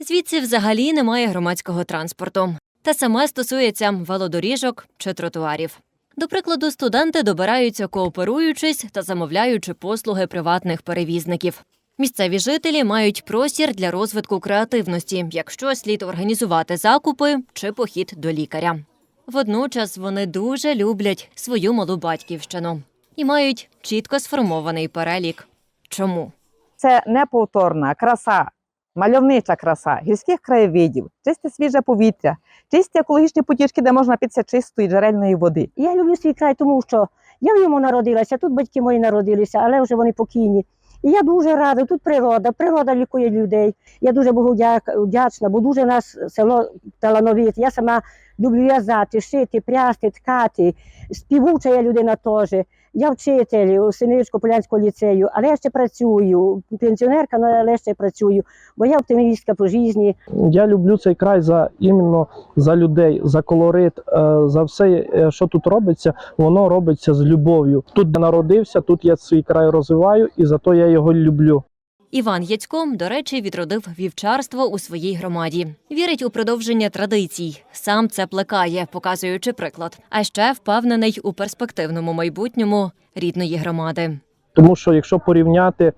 Звідси взагалі немає громадського транспорту. Те саме стосується велодоріжок чи тротуарів. До прикладу, студенти добираються кооперуючись та замовляючи послуги приватних перевізників. Місцеві жителі мають простір для розвитку креативності, якщо слід організувати закупи чи похід до лікаря. Водночас вони дуже люблять свою малу батьківщину і мають чітко сформований перелік. Чому? Це неповторна краса, мальовнича краса гірських краєвидів, чисте свіже повітря, чисті екологічні потічки, де можна питися чистої джерельної води. Я люблю свій край, тому що я в ньому народилася, тут батьки мої народилися, але вже вони покійні. І я дуже рада, тут природа, природа лікує людей. Я дуже Богу вдячна, бо дуже наше село талановите. Я сама люблю в'язати, шити, прясти, ткати. Співуча я людина теж. Я вчитель у Синевського полянського ліцею, але я ще працюю. Пенсіонерка, але ще працюю, бо я оптимістка по житті. Я люблю цей край за іменно за людей, за колорит, е, за все, е, що тут робиться, воно робиться з любов'ю. Тут я народився, тут я свій край розвиваю, і зато я його люблю. Іван Яцько, до речі, відродив вівчарство у своїй громаді. Вірить у продовження традицій. Сам це плекає, показуючи приклад. А ще впевнений у перспективному майбутньому рідної громади. Тому що якщо порівняти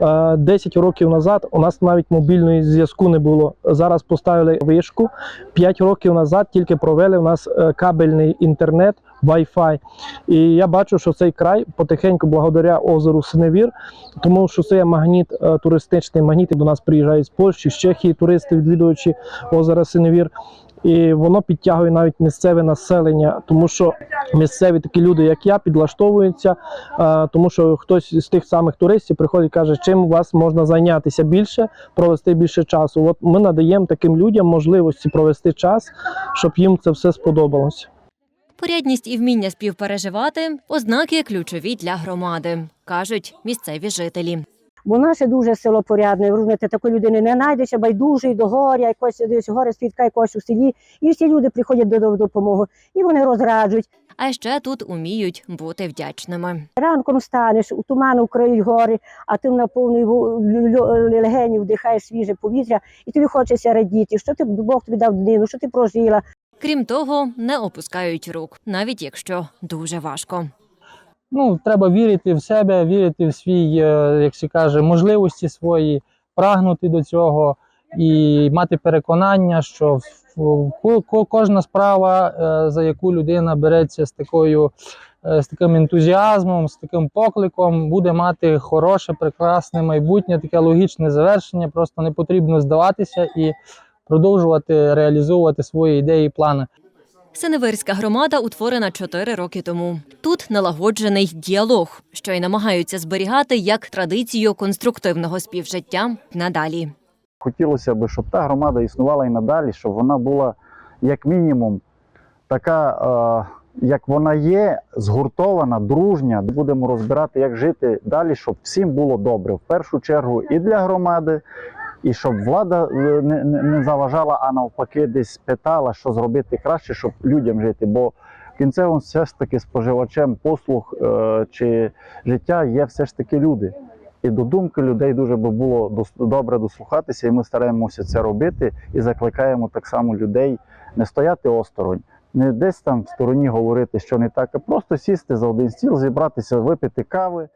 е, 10 років назад, у нас навіть мобільного зв'язку не було. Зараз поставили вишку. 5 років назад тільки провели у нас е, кабельний інтернет, Wi-Fi. І я бачу, що цей край потихеньку, благодаря озеру Синевір, тому що це магніт е, туристичний магніт. До нас приїжджають з Польщі, з Чехії туристи, відвідувачі озера Синевір. І воно підтягує навіть місцеве населення, тому що місцеві такі люди, як я, підлаштовуються, е, тому що хтось з тих самих туристів приходить і каже, чим вас можна зайнятися більше, провести більше часу. От ми надаємо таким людям можливості провести час, щоб їм це все сподобалося. Порядність і вміння співпереживати ознаки ключові для громади, кажуть місцеві жителі. Бо наше дуже село порядне, розумієте, такої людини не знайдеться, байдужий до горя, якось десь горе свідка якось у селі. І всі люди приходять до до допомоги, і вони розраджують. А ще тут уміють бути вдячними. Ранком встанеш, у туману вкриють гори, а ти на повний ву- лю- лю- легені вдихаєш свіже повітря, і тобі хочеться радіти, що ти Бог тобі дав днину, що ти прожила. Крім того, не опускають рук, навіть якщо дуже важко. Ну, треба вірити в себе, вірити в свій, е, як се каже, можливості свої, прагнути до цього і мати переконання, що кожна справа, е, за яку людина береться з такою. е, З таким ентузіазмом, з таким покликом буде мати хороше, прекрасне майбутнє, таке логічне завершення. Просто не потрібно здаватися і продовжувати реалізовувати свої ідеї і плани. Синевирська громада утворена чотири роки тому. Тут налагоджений діалог, що й намагаються зберігати як традицію конструктивного співжиття надалі. Хотілося б, щоб та громада існувала і надалі, щоб вона була як мінімум така, е, як вона є, згуртована, дружня. Будемо розбирати, як жити далі, щоб всім було добре. В першу чергу і для громади, і щоб влада е, не, не, заважала, а навпаки, десь питала, що зробити краще, щоб людям жити. Бо кінцевим все ж таки споживачем послуг е, чи життя є все ж таки люди. І до думки людей дуже би було добре дослухатися, і ми стараємося це робити і закликаємо так само людей не стояти осторонь, не десь там в стороні говорити, що не так, а просто сісти за один стіл, зібратися, випити кави.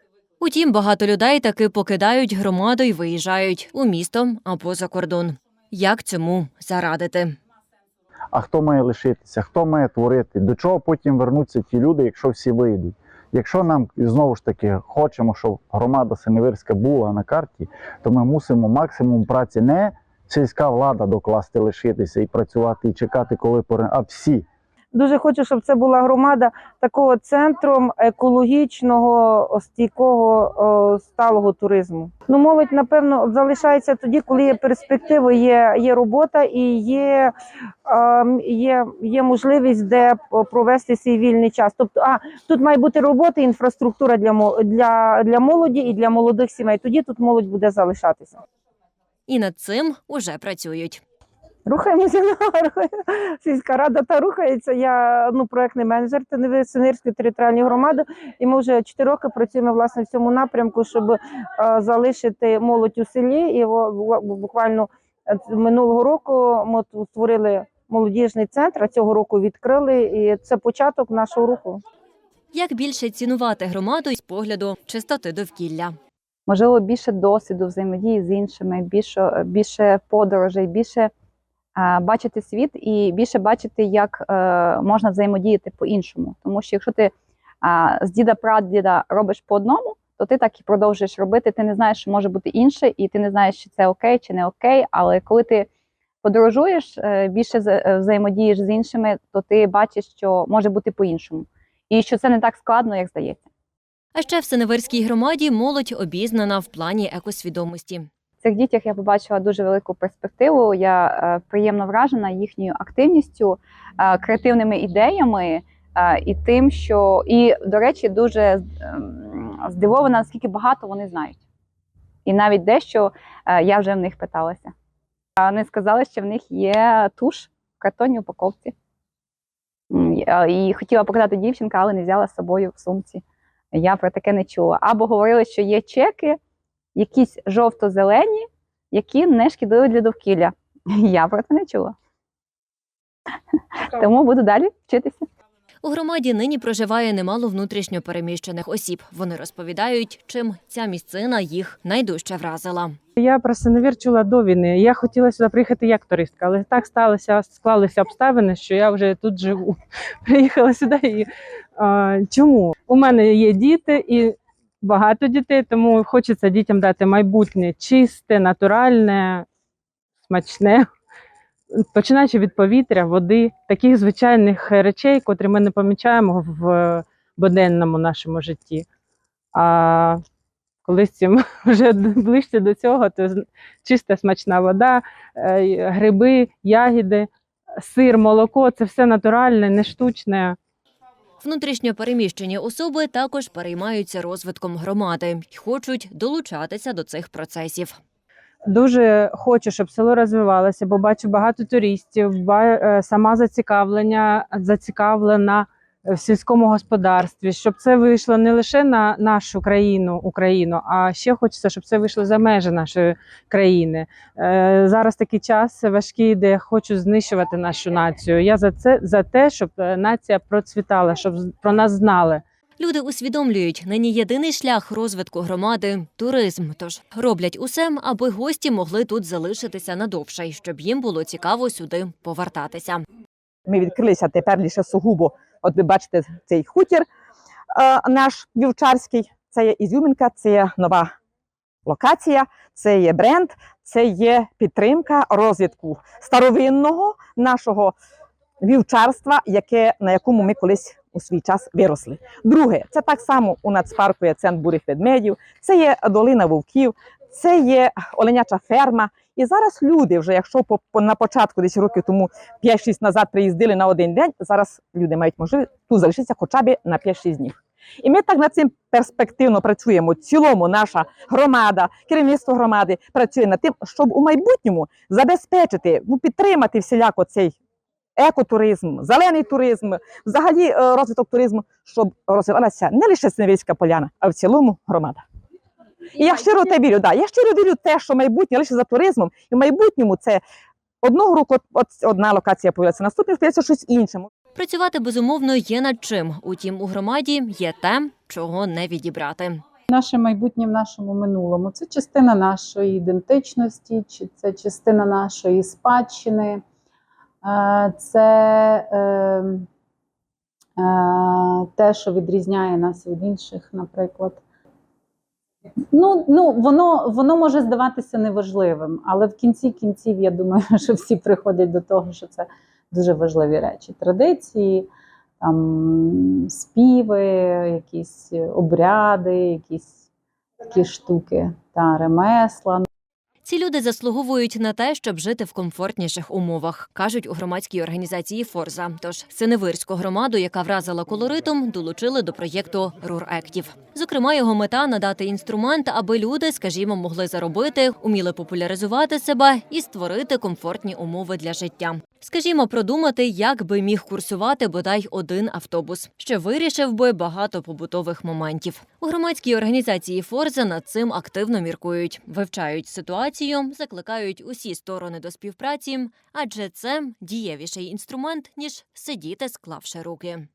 Утім, багато людей таки покидають громаду і виїжджають у місто або за кордон. Як цьому зарадити? А хто має лишитися, хто має творити, до чого потім вернуться ті люди, якщо всі вийдуть. Якщо нам знову ж таки хочемо, щоб громада Синевирська була на карті, то ми мусимо максимум праці не сільська влада докласти лишитися і працювати, і чекати, коли поре, а всі. Дуже хочу, щоб це була громада такого центром екологічного стійкого сталого туризму. Ну, молодь, напевно, залишається тоді, коли є перспективи, є, є робота і є, ем, є, є можливість де провести свій вільний час. Тобто, а тут має бути робота, інфраструктура для, для, для молоді і для молодих сімей. Тоді тут молодь буде залишатися. І над цим уже працюють. Рухаємося на сільська рада та рухається. Я ну проектний менеджер Синирської територіальної громади, і ми вже 4 роки працюємо власне в цьому напрямку, щоб е, залишити молодь у селі і буквально Е, Минулого року ми створили молодіжний центр, а цього року відкрили, і це початок нашого руху. Як більше цінувати громаду з погляду чистоти довкілля? можливо, більше досвіду взаємодії з іншими, більше, більше подорожей, більше бачити світ і більше бачити, як е, можна взаємодіяти по-іншому. Тому що якщо ти з діда прадіда робиш по одному, то ти так і продовжуєш робити. Ти не знаєш, що може бути інше, і ти не знаєш, чи це окей, чи не окей. Але коли ти подорожуєш, е, більше е, взаємодієш з іншими, то ти бачиш, що може бути по-іншому, і що це не так складно, як здається. А ще в Синеверській громаді молодь обізнана в плані екосвідомості. Цих дітях я побачила дуже велику перспективу. Я е, приємно вражена їхньою активністю, е, креативними ідеями е, і тим, що і, до речі, дуже здивована, наскільки багато вони знають. І навіть дещо я вже в них питалася. Вони сказали, що в них є туш в картонній упаковці. І хотіла показати дівчинка, але не взяла з собою в сумці. Я про таке не чула. Або говорили, що є чеки, якісь жовто-зелені, які не шкідливі для довкілля. Я про це не чула. Тому буду далі вчитися. У громаді нині проживає немало внутрішньо переміщених осіб. Вони розповідають, чим ця місцина їх найдужче вразила. Я про Синевір чула до війни. Я хотіла сюди приїхати як туристка, але так сталося, склалися обставини, що я вже тут живу. Приїхала сюди. І, а, чому? У мене є діти і багато дітей, тому хочеться дітям дати майбутнє чисте, натуральне, смачне. Починаючи від повітря, води, таких звичайних речей, котрі ми не помічаємо в буденному нашому житті. А коли з цим вже ближче до цього, то чиста смачна вода, е, гриби, ягіди, сир, молоко це все натуральне, не штучне. Внутрішньо переміщені особи також переймаються розвитком громади і хочуть долучатися до цих процесів. Дуже хочу, щоб село розвивалося, бо бачу багато туристів, е, сама зацікавлення, зацікавлена в сільському господарстві, щоб це вийшло не лише на нашу країну, Україну, а ще хочеться, щоб це вийшло за межі нашої країни. Е, Зараз такий час важкий, де хочу знищувати нашу націю. Я за це за те, щоб е, нація процвітала, щоб з- про нас знали. Люди усвідомлюють, нині єдиний шлях розвитку громади туризм. Тож роблять усе, аби гості могли тут залишитися надовше, і щоб їм було цікаво сюди повертатися. Ми відкрилися тепер лише сугубо. От ви бачите цей хутір е, наш вівчарський. Це є ізюмінка, це є нова локація, це є бренд, це є підтримка розвитку старовинного нашого вівчарства, яке, на якому ми колись у свій час виросли. Друге, це так само у нацпарку є центр бурих ведмедів, це є долина вовків, це є оленяча ферма. І зараз люди, вже якщо по, на початку десь років тому 5-6 назад приїздили на один день, зараз люди мають можливість тут залишитися хоча б на 5-6 днів. І ми так над цим перспективно працюємо. В цілому наша громада, керівництво громади працює над тим, щоб у майбутньому забезпечити, ну, підтримати всіляко цей екотуризм, зелений туризм, взагалі е, розвиток туризму, щоб розвивалася не лише Синевільська поляна, а в цілому громада. І я щиро те вірю, да, я щиро вірю те, що майбутнє лише за туризмом, і в майбутньому це одного року от, от одна локація появиться, наступний появиться щось інше. Працювати безумовно є над чим. Утім, у громаді є те, чого не відібрати. Наше майбутнє в нашому минулому це частина нашої ідентичності, чи це частина нашої спадщини, Е, це е, е, те, що відрізняє нас від інших, наприклад. Ну, ну воно, воно може здаватися неважливим, але в кінці кінців я думаю, що всі приходять до того, що це дуже важливі речі. Традиції, там співи, якісь обряди, якісь такі штуки та ремесла. Ці люди заслуговують на те, щоб жити в комфортніших умовах, кажуть у громадській організації Форза. Тож Синевирську громаду, яка вразила колоритом, долучили до проєкту Руректів. Зокрема, його мета надати інструмент, аби люди, скажімо, могли заробити, уміли популяризувати себе і створити комфортні умови для життя. Скажімо, продумати, як би міг курсувати бодай один автобус, що вирішив би багато побутових моментів. У громадській організації Форза над цим активно міркують, вивчають ситуацію, закликають усі сторони до співпраці, адже це дієвіший інструмент ніж сидіти, склавши руки.